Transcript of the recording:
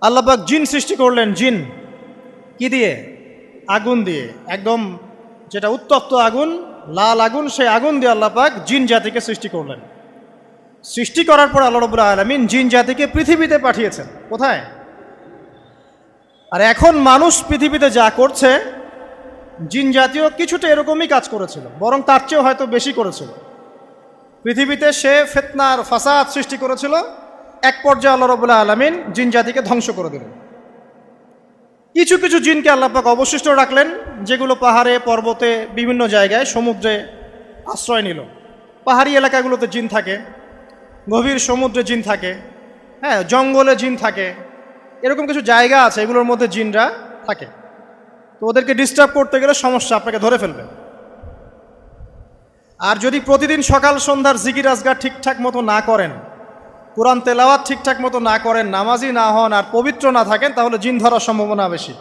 আল্লাপাক জিন সৃষ্টি করলেন, জিন। কি দিয়ে? আগুন দিয়ে। একদম যেটা উত্তপ্ত আগুন, লাল আগুন, সেই আগুন দিয়ে আল্লাপাক জিন জাতিকে সৃষ্টি করলেন। সৃষ্টি করার পর আল্লাহ রবুল্লা আলমিন জিন জাতিকে পৃথিবীতে পাঠিয়েছেন। কোথায়? আর এখন মানুষ পৃথিবীতে যা করছে, জিন জাতীয় কিছুটা এরকমই কাজ করেছিল, বরং তার চেয়েও হয়তো বেশি করেছিল। পৃথিবীতে সে ফেতনার ফাসাদ সৃষ্টি করেছিল এক পর্যায়ে আল্লাহ রবুল্লাহ আলমিন জিন জাতিকে ধ্বংস করে দিলেন। কিছু কিছু জিনকে আল্লাপাক অবশিষ্ট রাখলেন, যেগুলো পাহাড়ে, পর্বতে, বিভিন্ন জায়গায়, সমুদ্রে আশ্রয় নিল। পাহাড়ি এলাকাগুলোতে জিন থাকে, গভীর সমুদ্রে জিন থাকে হ্যাঁ জঙ্গলে জিন থাকে, এরকম কিছু জায়গা আছে, এগুলোর মধ্যে জিনরা থাকে। তো ওদেরকে ডিস্টার্ব করতে গেলে সমস্যা আপনাকে ধরে ফেলবে। আর যদি প্রতিদিন সকাল সন্ধ্যার জিকির আজগার ঠিকঠাক মতো না করেন কোরআন তেলাওয়াত ঠিকঠাক মতো না করেন, নামাজি না হন আর পবিত্র না থাকেন, তাহলে জিন ধরার সম্ভাবনা বেশি।